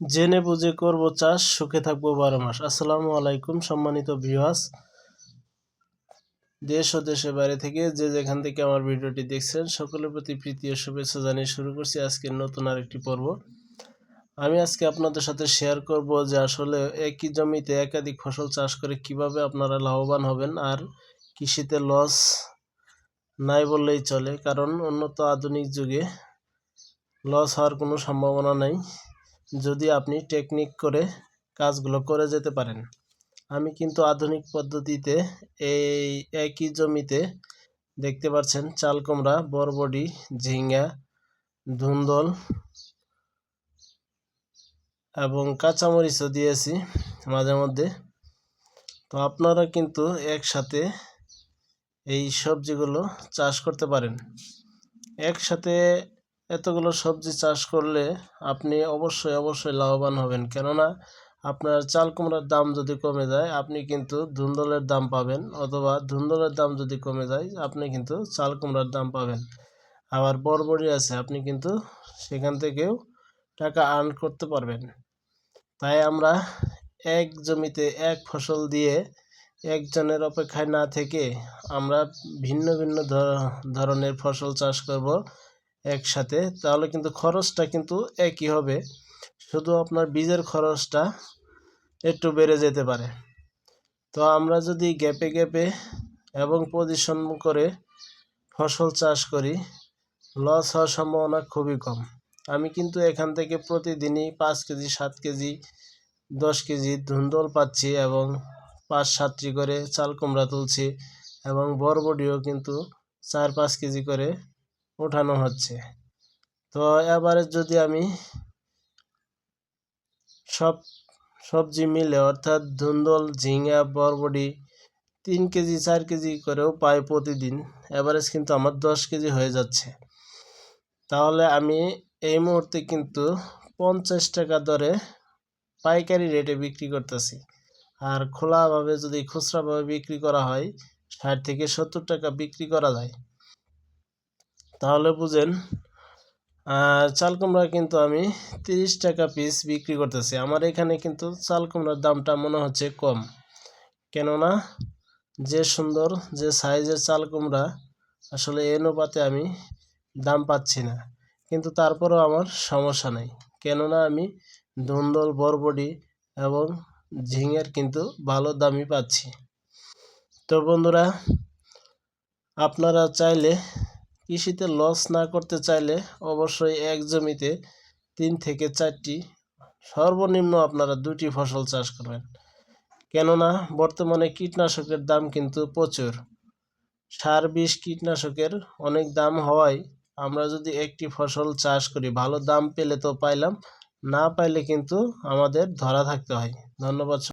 জেনে বুঝে করব চাষ, সুখে থাকব বারো মাস। আসসালামু আলাইকুম, সম্মানিত ভিউয়ার্স দেশ ও দেশের বাইরে থেকে যে যেখান থেকে আমার ভিডিওটি দেখছেন, সকলের প্রতি প্রীতি ও শুভেচ্ছা জানিয়ে শুরু করছি আজকের নতুন আরেকটি পর্ব। আমি আজকে আপনাদের সাথে শেয়ার করব যে আসলে একই জমিতে একাধিক ফসল চাষ করে কীভাবে আপনারা লাভবান হবেন আর কৃষিতে লস নাই বললেই চলে, কারণ উন্নত আধুনিক যুগে লস হওয়ার কোনো সম্ভাবনা নাই। যদি আপনি টেকনিক করে কাজগুলো করে যেতে পারেন। আমি কিন্তু আধুনিক পদ্ধতিতে এই একই জমিতে দেখতে পাচ্ছেন চাল কুমড়া বরবডি ঝিঙ্গা, ধুন্দল এবং কাঁচামরিচও দিয়েছি মাঝে মধ্যে। তো আপনারা কিন্তু একসাথে এই সবজিগুলো চাষ করতে পারেন। একসাথে এতগুলো সবজি চাষ করলে আপনি অবশ্যই অবশ্যই লাভবান হবেন। কেননা আপনার চাল কুমড়ার দাম যদি কমে যায়, আপনি কিন্তু ধুন্দলের দাম পাবেন অথবা ধুন্দলের দাম যদি কমে যায়, আপনি কিন্তু চাল কুমড়ার দাম পাবেন। আবার বরবড়ি আছে, আপনি কিন্তু সেখান থেকেও টাকা আর্ন করতে পারবেন। তাই আমরা এক জমিতে এক ফসল দিয়ে একজনের অপেক্ষায় না থেকে আমরা ভিন্ন ভিন্ন ধরনের ফসল চাষ করব। একসাথে, তাহলে কিন্তু খরচটা কিন্তু একই হবে। শুধু আপনার বীজের খরচটা একটু বেড়ে যেতে পারে। তো আমরা যদি গ্যাপে গ্যাপে এবং পজিশন করে ফসল চাষ করি লস হওয়ার সম্ভাবনা খুবই কম। আমি কিন্তু এখান থেকে প্রতিদিনই পাঁচ কেজি, সাত কেজি, দশ কেজি ধুন্দল পাচ্ছি এবং পাঁচ সাতটি করে চাল কুমড়া তুলছি এবং বরবডিও কিন্তু চার পাঁচ কেজি করে ওঠানো হচ্ছে। তো এবারে যদি আমি সব, সবজি মিলে, অর্থাৎ ধুন্দল ঝিঙ্গা বরবডি তিন কেজি, চার কেজি করেও পাই প্রতিদিন অ্যাভারেজ কিন্তু আমার দশ কেজি হয়ে যাচ্ছে। তাহলে আমি এই মুহূর্তে কিন্তু পঞ্চাশ টাকা দরে পাইকারি রেটে বিক্রি করতেছি। আর খোলাভাবে যদি খুচরাভাবে বিক্রি করা হয়, ষাট থেকে সত্তর টাকা বিক্রি করা যায়। তাহলে বুঝেন চাল কুমড়া কিন্তু আমি তিরিশ টাকা পিস বিক্রি করতেছি। আমার এখানে কিন্তু চাল কুমড়ার দামটা মনে হচ্ছে কম। কেননা যে সুন্দর, যে সাইজের চাল কুমড়া, আসলে অনুপাতে আমি দাম পাচ্ছি না। কিন্তু তারপরেও আমার সমস্যা নেই। কেননা আমি ধুন্দল বরবডি এবং ঝিঙের কিন্তু ভালো দামই পাচ্ছি। তো বন্ধুরা, আপনারা চাইলে কৃষিতে লস না করতে চাইলে অবশ্যই এক জমিতে তিন থেকে চারটি, সর্বনিম্ন আপনারা দুটি ফসল চাষ করবেন। কেননা বর্তমানে কীটনাশকের দাম কিন্তু প্রচুর। সার বিষ কীটনাশকের অনেক দাম হওয়ায় আমরা যদি একটি ফসল চাষ করি, ভালো দাম পেলে তো পাইলাম, না পাইলে কিন্তু আমাদের ধরা থাকতে হয়। ধন্যবাদ